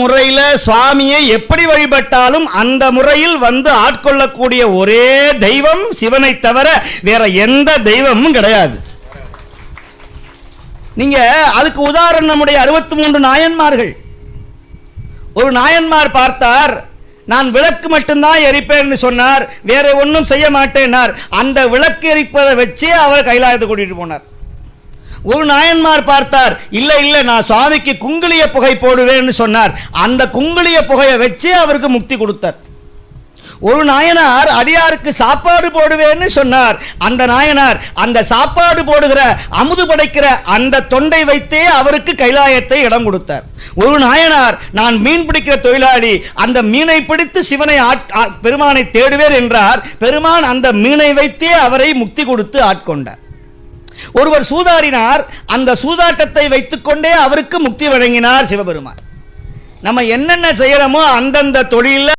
முறையில் சுவாமியை எப்படி வழிபட்டாலும் அந்த முறையில் வந்து ஆட்கொள்ளக்கூடிய ஒரே தெய்வம் சிவனை தவிர வேற எந்த தெய்வமும் கிடையாது. நீங்க அதுக்கு உதாரணம் நம்முடைய அறுபத்தி மூன்று நாயன்மார்கள். ஒரு நாயன்மார் பார்த்தார் நான் விளக்கு மட்டும்தான் எரிப்பேன்னு சொன்னார் வேற ஒன்றும் செய்ய மாட்டேனார் அந்த விளக்கு எரிப்பதை வச்சு அவர் கைலாயத்தை கூட்டிட்டு போனார். ஒரு நாயன்மார் பார்த்தார் இல்லை இல்லை நான் சுவாமிக்கு குங்குளிய புகை போடுவேன்னு சொன்னார். அந்த குங்குளிய புகையை வச்சே அவருக்கு முக்தி கொடுத்தார். ஒரு நாயனார் அடியாருக்கு சாப்பாடு போடுவேன்னு சொன்னார். அந்த நாயனார் அந்த சாப்பாடு போடுகிற அமுது படைக்கிற அந்த தொண்டை வைத்தே அவருக்கு கைலாயத்தை இடம் கொடுத்தார். ஒரு நாயனார் நான் மீன் பிடிக்கிற தொழிலாளி அந்த மீனை பிடித்து சிவனை ஆட்- ஆ- பெருமானை தேடுவேர் என்றார். பெருமான் அந்த மீனை வைத்தே அவரை முக்தி கொடுத்து ஆட்கொண்டார். ஒருவர் சூதாடினார் அந்த சூதாட்டத்தை வைத்துக்கொண்டே அவருக்கு முக்தி வழங்கினார் சிவபெருமான். நம்ம என்னென்ன செய்யறோமோ அந்தந்த தொழிலில்